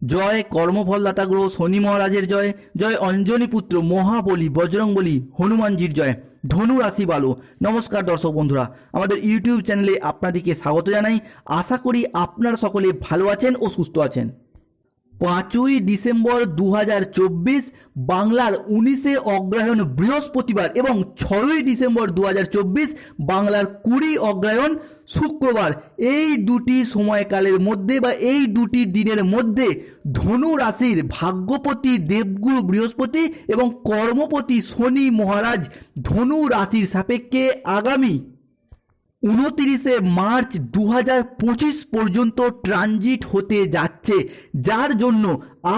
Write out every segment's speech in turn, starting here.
জয় কর্মফলদাতা গ্রহ শনি মহারাজের জয় জয় অঞ্জনী পুত্র মহাবলী বজরংবলী হনুমানজির জয়, ধনু রাশি বালো। নমস্কার দর্শক বন্ধুরা, আমাদের ইউটিউব চ্যানেলে আপনাদেরকে স্বাগত জানাই। আশা করি আপনারা সকলে ভালো আছেন ও সুস্থ আছেন। পাঁচই ডিসেম্বর দু হাজার চব্বিশ, বাংলার উনিশে অগ্রহায়ণ বৃহস্পতিবার এবং ছয়ই ডিসেম্বর দু হাজার চব্বিশ, বাংলার কুড়ি অগ্রহায়ণ শুক্রবার। এই দুটি সময়কালের মধ্যে বা এই দুটি দিনের মধ্যে ধনু রাশির ভাগ্যপতি দেবগুরু বৃহস্পতি এবং কর্মপতি শনি মহারাজ ধনু রাশির সাপেক্ষে আগামী উনতিরিশে মার্চ দু পর্যন্ত ট্রানজিট হতে যাচ্ছে, যার জন্য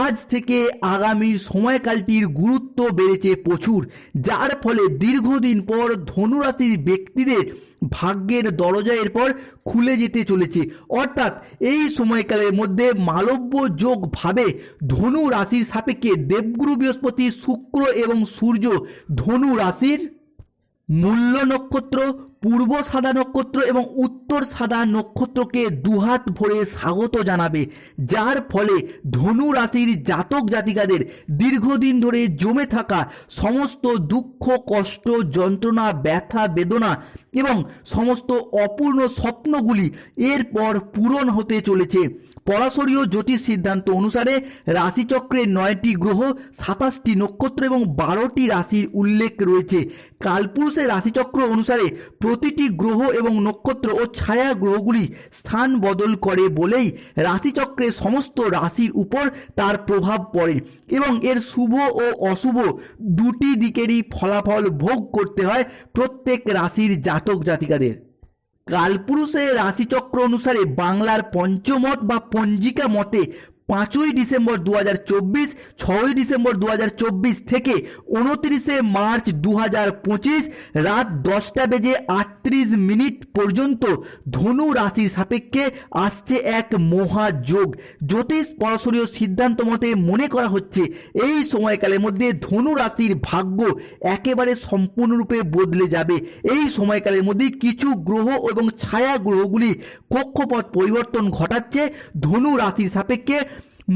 আজ থেকে আগামীর সময়কালটির গুরুত্ব বেড়েছে প্রচুর, যার ফলে দীর্ঘদিন পর ধনুরাশির ব্যক্তিদের ভাগ্যের দরজা এরপর খুলে যেতে চলেছে। অর্থাৎ এই সময়কালের মধ্যে মালব্য যোগ ভাবে ধনু রাশির সাপেক্ষে দেবগুরু বৃহস্পতি শুক্র এবং সূর্য ধনু রাশির মূল্য নক্ষত্র পূর্ব সাদা নক্ষত্র এবং উত্তর সাদা নক্ষত্রকে দুহাত ভরে স্বাগত জানাবে, যার ফলে ধনু রাশির জাতক জাতিকাদের দীর্ঘদিন ধরে জমে থাকা সমস্ত দুঃখ, কষ্ট, যন্ত্রণা, ব্যথা, বেদনা এবং সমস্ত অপূর্ণ স্বপ্নগুলি এরপর পূরণ হতে চলেছে। পরাশরীয় জ্যোতিষ সিদ্ধান্ত অনুসারে রাশিচক্রের নয়টি গ্রহ, সাতাশটি নক্ষত্র এবং বারোটি রাশির উল্লেখ রয়েছে। কালপুরুষের রাশিচক্র অনুসারে প্রতিটি গ্রহ এবং নক্ষত্র ও ছায়া গ্রহগুলি স্থান বদল করে বলেই রাশিচক্রের সমস্ত রাশির উপর তার প্রভাব পড়ে এবং এর শুভ ও অশুভ দুটি দিকেরই ফলাফল ভোগ করতে হয় প্রত্যেক রাশির জাতক জাতিকাদের। কালপুরুষের রাশিচক্র অনুসারে বাংলার পঞ্চমত বা পঞ্জিকা মতে পাঁচই ডিসেম্বর দু হাজার চব্বিশ, ছয়ই ডিসেম্বর দু হাজার চব্বিশ থেকে উনত্রিশে মার্চ দু হাজার পঁচিশ রাত দশটা বেজে আটত্রিশ মিনিট পর্যন্ত ধনু রাশির সাপেক্ষে আসছে এক মহাযোগ। জ্যোতিষ পরাশরীয় সিদ্ধান্ত মতে মনে করা হচ্ছে এই সময়কালের মধ্যে ধনু রাশির ভাগ্য একেবারে সম্পূর্ণরূপে বদলে যাবে। এই সময়কালের মধ্যে কিছু গ্রহ এবং ছায়া গ্রহগুলি কক্ষপথ পরিবর্তন ঘটাচ্ছে। ধনু রাশির সাপেক্ষে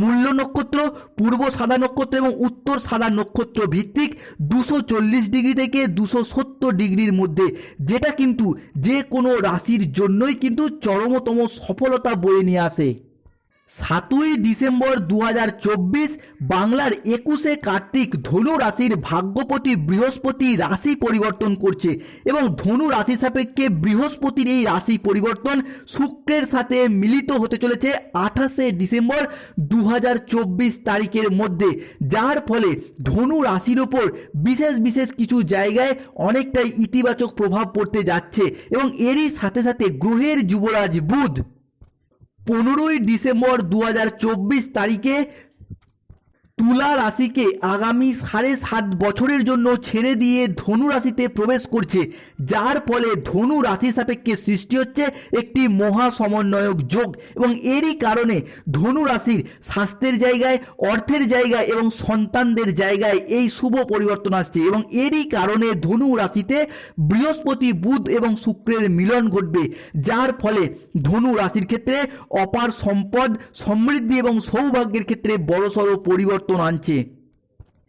মূল্য নক্ষত্র, পূর্ব সাদা নক্ষত্র এবং উত্তর সাদা নক্ষত্র ভিত্তিক দুশো চল্লিশ ডিগ্রি থেকে দুশো সত্তর ডিগ্রির মধ্যে, যেটা কিন্তু যে কোনো রাশির জন্যই কিন্তু চরমতম সফলতা বয়ে নিয়ে আসে। সাতই ডিসেম্বর দু হাজার চব্বিশ, বাংলার একুশে কার্তিক ধনু রাশির ভাগ্যপতি বৃহস্পতি রাশি পরিবর্তন করছে এবং ধনু রাশি সাপেক্ষে বৃহস্পতির এই রাশি পরিবর্তন শুক্রের সাথে মিলিত হতে চলেছে আঠাশে ডিসেম্বর দু হাজার চব্বিশ তারিখের মধ্যে। যার ফলে ধনু রাশির ওপর বিশেষ বিশেষ কিছু জায়গায় অনেকটাই ইতিবাচক প্রভাব পড়তে যাচ্ছে এবং এরই সাথে সাথে গ্রহের যুবরাজ বুধ পনেরোই ডিসেম্বর দু হাজার চব্বিশ তারিখে তুলা রাশিকে আগামী সাড়ে সাত বছরের জন্য ছেড়ে দিয়ে ধনু রাশিতে প্রবেশ করছে, যার ফলে ধনু রাশি সাপেক্ষে সৃষ্টি হচ্ছে একটি মহা সমন্বয়ক যোগ এবং এরই কারণে ধনু রাশির স্বাস্থ্যের জায়গায়, অর্থের জায়গায় এবং সন্তানদের জায়গায় এই শুভ পরিবর্তন আসছে এবং এরই কারণে ধনু রাশিতে বৃহস্পতি, বুধ এবং শুক্রের মিলন ঘটবে, যার ফলে ধনু রাশির ক্ষেত্রে অপার সম্পদ, সমৃদ্ধি এবং সৌভাগ্যের ক্ষেত্রে বড়সড় পরিবর্তন আনছে।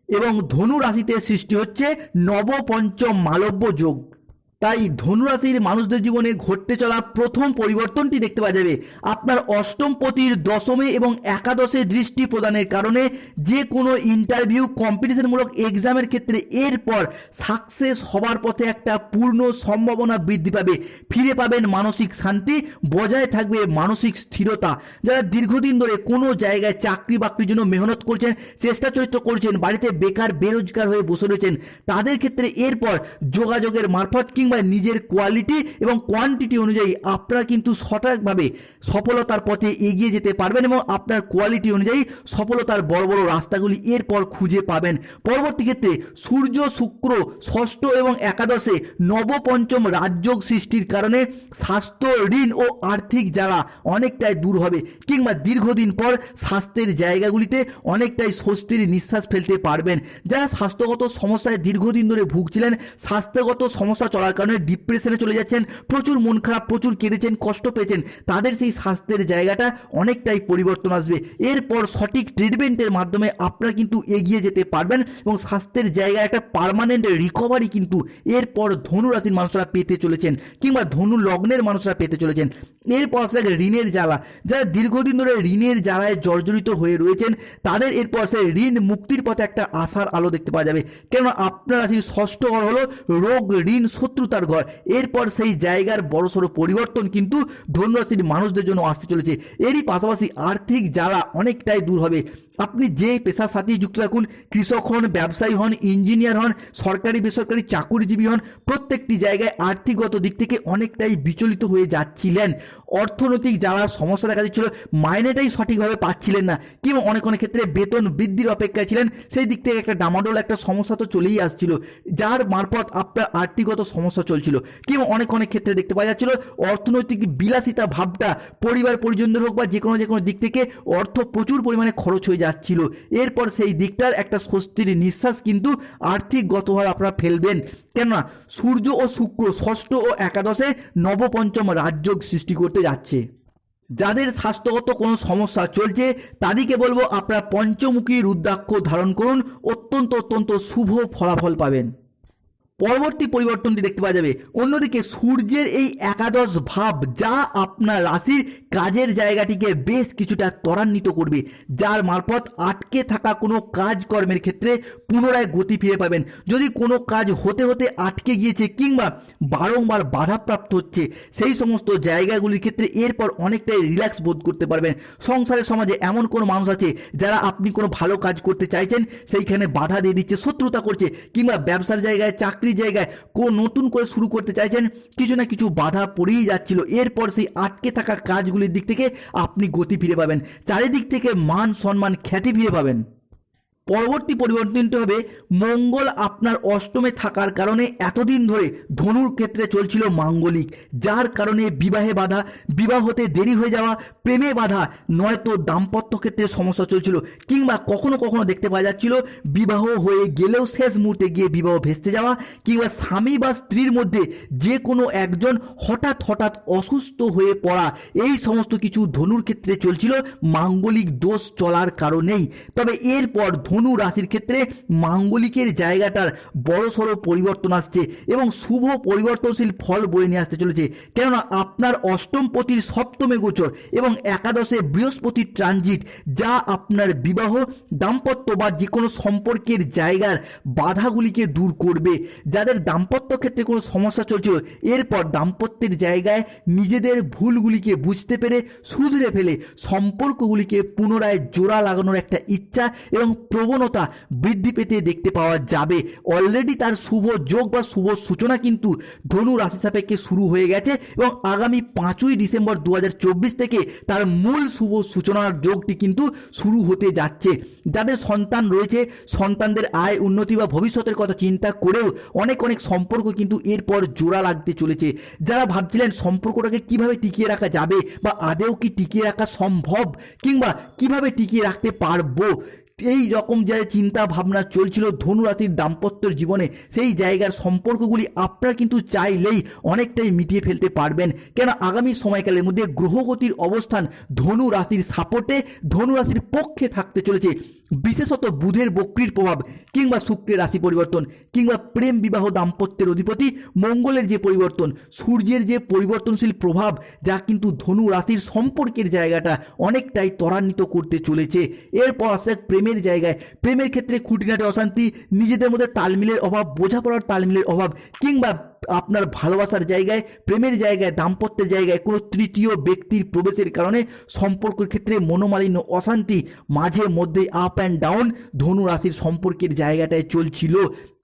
এবং ধনু রাশিতে সৃষ্টি হচ্ছে নবপঞ্চম মালব্য যোগ। তাই ধনুরাশির মানুষদের জীবনে ঘটতে চলা প্রথম পরিবর্তনটি দেখতে পাওয়া যাবে। আপনার অষ্টম পতির দশমে এবং একাদশে দৃষ্টি প্রদানের কারণে যে কোনো ইন্টারভিউ কম্পিটিশনমূলক এক্সামের ক্ষেত্রে এরপর সাকসেস হবার পথে একটা পূর্ণ সম্ভাবনা বৃদ্ধি পাবে। ফিরে পাবেন মানসিক শান্তি, বজায় থাকবে মানসিক স্থিরতা। যারা দীর্ঘদিন ধরে কোনো জায়গায় চাকরি বাকরির জন্য মেহনত করছেন, চেষ্টা চরিত্র করছেন, বাড়িতে বেকার, বেরোজগার হয়ে বসে রয়েছেন, তাদের ক্ষেত্রে এরপর যোগাযোগের মারফত কিংবা নিজের কোয়ালিটি এবং কোয়ান্টিটি অনুযায়ী আপনারা কিন্তু সঠিকভাবে সফলতার পথে এগিয়ে যেতে পারবেন এবং আপনার কোয়ালিটি অনুযায়ী সফলতার বড় বড় রাস্তাগুলি এরপর খুঁজে পাবেন। পরবর্তী ক্ষেত্রে সূর্য, শুক্র, ষষ্ঠ এবং একাদশে নবপঞ্চম রাজযোগ সৃষ্টির কারণে স্বাস্থ্য, ঋণ ও আর্থিক জ্বালা অনেকটাই দূর হবে কিংবা দীর্ঘদিন পর স্বাস্থ্যের জায়গাগুলিতে অনেকটাই স্বস্তির নিঃশ্বাস ফেলতে পারবেন। যারা স্বাস্থ্যগত সমস্যায় দীর্ঘদিন ধরে ভুগছিলেন, স্বাস্থ্যগত সমস্যা চলার কারণে ডিপ্রেশনে চলে যাচ্ছেন, প্রচুর মন খারাপ, প্রচুর কেঁদেছেন, কষ্ট পেয়েছেন। তাদের সেই স্বাস্থ্যের জায়গাটা অনেকটাই পরিবর্তন আসবে। এরপর সঠিক ট্রিটমেন্টের মাধ্যমে আপনারা কিন্তু এগিয়ে যেতে পারবেন এবং স্বাস্থ্যের জায়গায় একটা পার্মানেন্ট রিকভারি কিন্তু এরপর ধনু রাশির মানুষরা পেতে চলেছেন কিংবা ধনু লগ্নের মানুষরা পেতে চলেছেন। এরপর আসে ঋণের জ্বালা। যারা দীর্ঘদিন ধরে ঋণের জ্বালায় জর্জরিত হয়ে রয়েছেন, তাদের এরপর সে ঋণ মুক্তির পথে একটা আশার আলো দেখতে পাওয়া যাবে। কেননা আপনার রাশির ষষ্ঠ ঘর হলো রোগ, ঋণ শত্রুতার ঘর। এরপর সেই জায়গার বড়সড় পরিবর্তন কিন্তু ধনুরাশির মানুষদের জন্য আসতে চলেছে। এরই পাশাপাশি আর্থিক জ্বালা অনেকটাই দূর হবে। আপনি যে পেশার সাথে যুক্ত থাকুন, কৃষক হন, ব্যবসায়ী হন, ইঞ্জিনিয়ার হন, সরকারি, বেসরকারি, চাকুরিজীবী হন, প্রত্যেকটি জায়গায় আর্থিকগত দিক থেকে অনেকটাই বিচলিত হয়ে যাচ্ছিলেন। অর্থনৈতিক যারা সমস্যা দেখা দিচ্ছিল, মাইনেটাই সঠিকভাবে পাচ্ছিলেন না। কিংবা অনেক অনেক ক্ষেত্রে বেতন বৃদ্ধির অপেক্ষায় ছিলেন। সেই দিক থেকে একটা ডামাডোল, একটা সমস্যা তো চলেই আসছিল। যার মারফত আপনার আর্থিকগত সমস্যা চলছিল। কিংবা অনেক অনেক ক্ষেত্রে দেখতে পাওয়া যাচ্ছিল, অর্থনৈতিক বিলাসিতা ভাবটা পরিবার পরিজনদের হোক বা যে কোনো যে কোনো দিক থেকে অর্থ প্রচুর পরিমাণে খরচ হয়ে যাচ্ছিল। এরপর সেই দিকটার একটা স্বস্তির নিঃশ্বাস কিন্তু আর্থিকগতভাবে আপনারা ফেলবেন। কেননা সূর্য ও শুক্র ষষ্ঠ ও একাদশে নবপঞ্চম রাজযোগ সৃষ্টি করতে যাচ্ছে। যাদের স্বাস্থ্যগত কোনো সমস্যা চলছে, তাদেরকে বলব আপনারা পঞ্চমুখী রুদ্রাক্ষ ধারণ করুন। অত্যন্ত অত্যন্ত শুভ ফলাফল পাবেন। পরবর্তী পরিবর্তনটি দেখতে পাওয়া যাবে। অন্যদিকে সূর্যের এই একাদশ ভাব যা আপনার রাশির কাজের জায়গাটিকে বেশ কিছুটা ত্বরান্বিত করবে, যার মারফত আটকে থাকা কোনো কাজকর্মের ক্ষেত্রে পুনরায় গতি ফিরে পাবেন। যদি কোনো কাজ হতে হতে আটকে গিয়েছে কিংবা বারংবার বাধাপ্রাপ্ত হচ্ছে, সেই সমস্ত জায়গাগুলির ক্ষেত্রে এরপর অনেকটাই রিল্যাক্স বোধ করতে পারবেন। সংসারের সমাজে এমন কোনো মানুষ আছে যারা আপনি কোনো ভালো কাজ করতে চাইছেন, সেইখানে বাধা দিয়ে দিচ্ছে, শত্রুতা করছে কিংবা ব্যবসার জায়গায় চাকরির জায়গায় কোন নতুন করে শুরু করতে চাইছেন, কিছু না কিছু বাধা পড়েই যাচ্ছিল। এরপর সেই আটকে থাকা কাজগুলির দিক থেকে আপনি গতি ফিরে পাবেন। চারিদিক থেকে মান, সম্মান, খ্যাতি ফিরে পাবেন। পরবর্তী পরিবর্তনটি হবে, মঙ্গল আপনার অষ্টমে থাকার কারণে এতদিন ধরে ধনুর ক্ষেত্রে চলছিল মাঙ্গলিক, যার কারণে বিবাহে বাধা বিবাহতে দেরি হয়ে যাওয়া, প্রেমে বাধা, নয়তো দাম্পত্য ক্ষেত্রে সমস্যা চলছিল কিংবা কখনো কখনো দেখতে পাওয়া যাচ্ছিল বিবাহ হয়ে গেলেও শেষ মুহূর্তে গিয়ে বিবাহ ভেস্তে যাওয়া কিংবা স্বামী বা স্ত্রীর মধ্যে যে কোনো একজন হঠাৎ হঠাৎ অসুস্থ হয়ে পড়া, এই সমস্ত কিছু ধনুর ক্ষেত্রে চলছিল মাঙ্গলিক দোষ চলার কারণেই। তবে এরপর ধনু রাশির ক্ষেত্রে মাঙ্গলিকের জায়গাটার বড়সড় পরিবর্তন আসছে এবং শুভ পরিবর্তনশীল ফল বয়ে নিয়ে আসতে চলেছে। কেননা আপনার অষ্টম পতির সপ্তমে গোচর এবং একাদশে বৃহস্পতির ট্রানজিট, যা আপনার বিবাহ, দাম্পত্য বা যে কোনো সম্পর্কের জায়গার বাধাগুলিকে দূর করবে। যাদের দাম্পত্য ক্ষেত্রে কোনো সমস্যা চলছিল, এরপর দাম্পত্যের জায়গায় নিজেদের ভুলগুলিকে বুঝতে পেরে শুধরে ফেলে সম্পর্কগুলিকে পুনরায় জোড়া লাগানোর একটা ইচ্ছা এবং প্রবণতা বৃদ্ধি পেতে দেখতে পাওয়া যাবে। অলরেডি তার শুভ যোগ বা শুভ সূচনা কিন্তু ধনু রাশি সাপেক্ষে শুরু হয়ে গেছে এবং আগামী পাঁচই ডিসেম্বর দু হাজার চব্বিশ থেকে তার মূল শুভ সূচনার যোগটি কিন্তু শুরু হতে যাচ্ছে। যাদের সন্তান রয়েছে, সন্তানদের আয় উন্নতি বা ভবিষ্যতের কথা চিন্তা করেও অনেক অনেক সম্পর্ক কিন্তু এরপর জোড়া লাগতে চলেছে। যারা ভাবছিলেন সম্পর্কটাকে কীভাবে টিকিয়ে রাখা যাবে বা আদেও কি টিকিয়ে রাখা সম্ভব কিংবা কীভাবে টিকিয়ে রাখতে পারব এই রকম যে চিন্তা ভাবনা চলছিল ধনুরাশির দাম্পত্যর জীবনে, সেই জায়গার সম্পর্কগুলি আপনারা কিন্তু চাইলেই অনেকটাই মিটিয়ে ফেলতে পারবেন। কেন আগামী সময়কালের মধ্যে গ্রহগতির অবস্থান ধনু রাশির সাপোর্টে, ধনু রাশির পক্ষে থাকতে চলেছে। বিশেষত বুধের বক্রির প্রভাব কিংবা শুক্রের রাশি পরিবর্তন কিংবা প্রেম বিবাহ দাম্পত্যের অধিপতি মঙ্গলের যে পরিবর্তন, সূর্যের যে পরিবর্তনশীল প্রভাব যা কিন্তু ধনু রাশির সম্পর্কের জায়গাটা অনেকটাই ত্বরান্বিত করতে চলেছে। এরপর আসে প্রেমের জায়গায়। প্রেমের ক্ষেত্রে খুঁটিনাটি অশান্তি, নিজেদের মধ্যে তালমিলের অভাব, বোঝাপড়ার তালমিলের অভাব, কিংবা আপনার ভালোবাসার জায়গায়, প্রেমের জায়গায়, দাম্পত্যের জায়গায় কোনো তৃতীয় ব্যক্তির প্রবেশের কারণে সম্পর্কের ক্ষেত্রে মনোমালিন্য, অশান্তি, মাঝে মধ্যে আপ অ্যান্ড ডাউন ধনু রাশির সম্পর্কের জায়গাটায় চলছিল।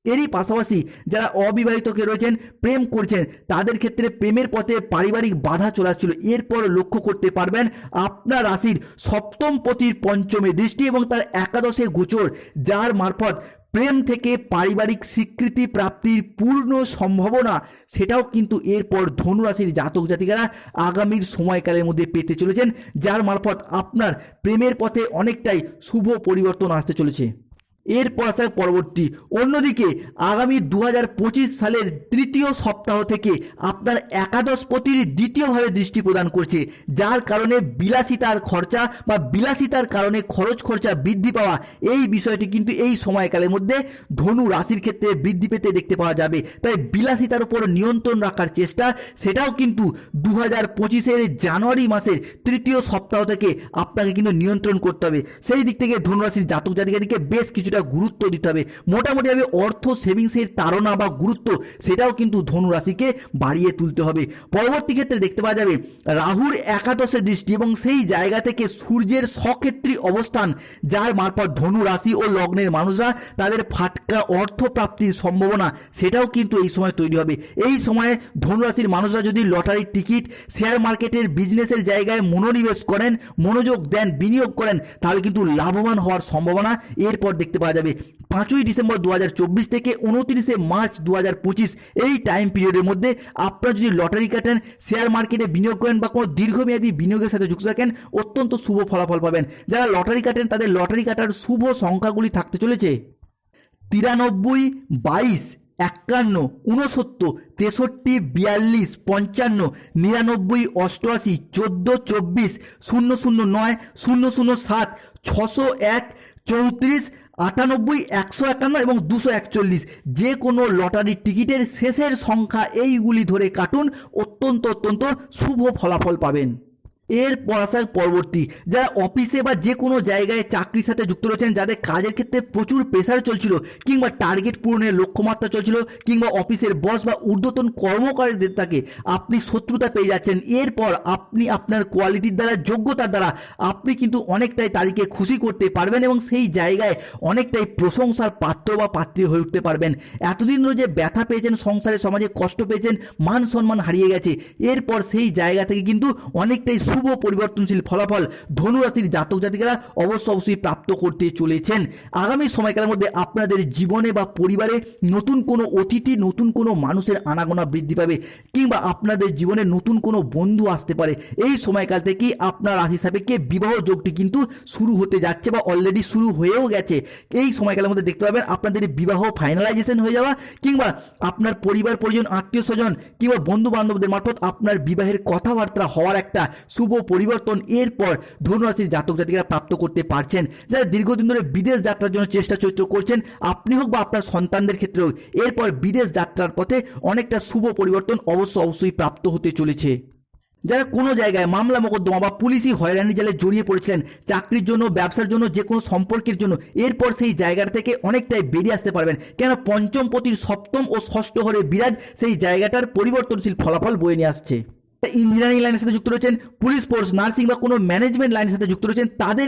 এরই পাশাপাশি যারা অবিবাহিতকে রয়েছেন, প্রেম করছেন, তাদের ক্ষেত্রে প্রেমের পথে পারিবারিক বাধা চলাচ্ছিল এরপর লক্ষ্য করতে পারবেন, আপনার রাশির সপ্তম পতির পঞ্চমে দৃষ্টি এবং তার একাদশে গোচর, যার মারফত প্রেম থেকে পারিবারিক স্বীকৃতি প্রাপ্তির পূর্ণ সম্ভাবনা, সেটাও কিন্তু এরপর ধনুরাশির জাতক জাতিকারা আগামীর সময়কালের মধ্যে পেতে চলেছেন, যার মারফত আপনার প্রেমের পথে অনেকটাই শুভ পরিবর্তন আসতে চলেছে। এরপর আসা পরবর্তী। অন্যদিকে, আগামী দু পঁচিশ সালের তৃতীয় সপ্তাহ থেকে আপনার একাদশ একাদশপতির দ্বিতীয়ভাবে দৃষ্টি প্রদান করছে, যার কারণে বিলাসিতার খরচা বা বিলাসিতার কারণে খরচ খরচা বৃদ্ধি পাওয়া, এই বিষয়টি কিন্তু এই সময়কালের মধ্যে ধনু রাশির ক্ষেত্রে বৃদ্ধি পেতে দেখতে পাওয়া যাবে। তাই বিলাসিতার উপর নিয়ন্ত্রণ রাখার চেষ্টা, সেটাও কিন্তু দু হাজার পঁচিশের জানুয়ারি মাসের তৃতীয় সপ্তাহ থেকে আপনাকে কিন্তু নিয়ন্ত্রণ করতে হবে। সেই দিক থেকে ধনুরাশির জাতক জাতিকাদিকে বেশ কিছুটা গুরুত্ব দিতে হবে। মোটামুটিভাবে অর্থ সেভিংসের তাড়না বা গুরুত্ব, সেটাও কিন্তু ধনুরাশিকে বাড়িয়ে তুলতে হবে। পরবর্তী ক্ষেত্রে দেখতে পাওয়া যাবে, রাহুর একাদশে দৃষ্টি এবং সেই জায়গা থেকে সূর্যের সক্ষেত্রী অবস্থান, যার মারফত ধনু রাশি ও লগ্নের মানুষরা তাদের ফাটকা অর্থ প্রাপ্তির সম্ভাবনা, সেটাও কিন্তু এই সময় তৈরি হবে। এই সময়ে ধনুরাশির মানুষরা যদি লটারির টিকিট শেয়ার মার্কেটের বিজনেসের জায়গায় মনোনিবেশ করেন, মনোযোগ দেন, বিনিয়োগ করেন, তাহলে কিন্তু লাভবান হওয়ার সম্ভাবনা এরপর দেখতে পাওয়া যাবে। পাঁচই ডিসেম্বর দু হাজার চব্বিশ থেকে উনত্রিশে মার্চ দু হাজার পঁচিশ। এই টাইম পিরিয়ডের মধ্যে আপনারা যদি লটারি কাটেন শেয়ার মার্কেটে বিনিয়োগ করেন বা কোনো দীর্ঘমেয়াদী বিনিয়োগের সাথে যুক্ত থাকেন, অত্যন্ত শুভ ফলাফল পাবেন। যারা লটারি কাটেন, তাদের লটারি কাটার শুভ সংখ্যাগুলি থাকতে চলেছে। তিরানব্বই, বাইশ, একান্ন উনসত্তর তেষট্টি, বিয়াল্লিশ, পঞ্চান্ন, নিরানব্বই, অষ্টআশি, চোদ্দ, চব্বিশ, শূন্য শূন্য নয়, শূন্য শূন্য সাত, ছশো এক, চৌত্রিশ আটানব্বই, একশো একান্ন এবং দুশো একচল্লিশ। যে কোনো লটারির টিকিটের শেষের সংখ্যা এইগুলি ধরে কাটুন। অত্যন্ত অত্যন্ত শুভ ফলাফল পাবেন। এর পড়াশার পরবর্তী। যারা অফিসে বা যে কোনো জায়গায় চাকরির সাথে যুক্ত রয়েছেন, যাদের কাজের ক্ষেত্রে প্রচুর প্রেশার চলছিল, কিংবা টার্গেট পূরণের লক্ষ্যমাত্রা চলছিল, কিংবা অফিসের বস বা ঊর্ধ্বতন কর্মকারীদের তাকে আপনি শত্রুতা পেয়ে যাচ্ছেন, এরপর আপনি আপনার কোয়ালিটির দ্বারা, যোগ্যতার দ্বারা আপনি কিন্তু অনেকটাই তাদেরকে খুশি করতে পারবেন এবং সেই জায়গায় অনেকটাই প্রশংসার পাত্র বা পাত্রী হয়ে উঠতে পারবেন। এতদিন ধরে যে ব্যথা পেয়েছেন, সংসারে, সমাজে কষ্ট পেয়েছেন, মান সম্মান হারিয়ে গেছে, এরপর সেই জায়গা থেকে কিন্তু অনেকটাই শুভ পরিবর্তনশীল ফলাফল ধনুরাশির জাতক জাতিকারা অবশ্য অবশ্যই প্রাপ্ত করতে চলেছেন। আগামী সময়কালের মধ্যে আপনাদের জীবনে বা পরিবারে নতুন কোনো অতিথি, নতুন কোনো মানুষের আনাগোনা বৃদ্ধি পাবে কিংবা আপনাদের জীবনে নতুন কোনো বন্ধু আসতে পারে। এই সময়কাল থেকেই আপনার রাশি সাপেক্ষে বিবাহ যোগটি কিন্তু শুরু হতে যাচ্ছে বা অলরেডি শুরু হয়েও গেছে। এই সময়কালের মধ্যে দেখতে পাবেন আপনাদের বিবাহ ফাইনালাইজেশন হয়ে যাওয়া কিংবা আপনার পরিবার, পরিজন আত্মীয় স্বজন কিংবা বন্ধু বান্ধবদের মারফত আপনার বিবাহের কথাবার্তা হওয়ার একটা শুভ পরিবর্তন এরপর ধনুরাশির জাতক জাতিকারা প্রাপ্ত করতে পারছেন। যারা দীর্ঘদিন ধরে বিদেশ যাত্রার জন্য চেষ্টা চরিত্র করছেন, আপনি হোক বা আপনার সন্তানদের ক্ষেত্রে হোক, এরপর বিদেশ যাত্রার পথে অনেকটা শুভ পরিবর্তন অবশ্য অবশ্যই প্রাপ্ত হতে চলেছে। যারা কোনো জায়গায় মামলা মোকদ্দমা বা পুলিশি হয়রানি জালে জড়িয়ে পড়েছিলেন, চাকরির জন্য, ব্যবসার জন্য, যে কোনো সম্পর্কের জন্য, এরপর সেই জায়গাটা থেকে অনেকটাই বেরিয়ে আসতে পারবেন। কেন পঞ্চম পতির সপ্তম ও ষষ্ঠ ঘরে বিরাজ সেই জায়গাটার পরিবর্তনশীল ফলাফল বয়ে নিয়ে আসছে। ইঞ্জিনিয়ারিং লাইনের সাথে যুক্ত রয়েছেন, পুলিশ ফোর্স, নার্সিং বা কোনো ম্যানেজমেন্ট লাইনের সাথে যুক্ত রয়েছেন, তাদের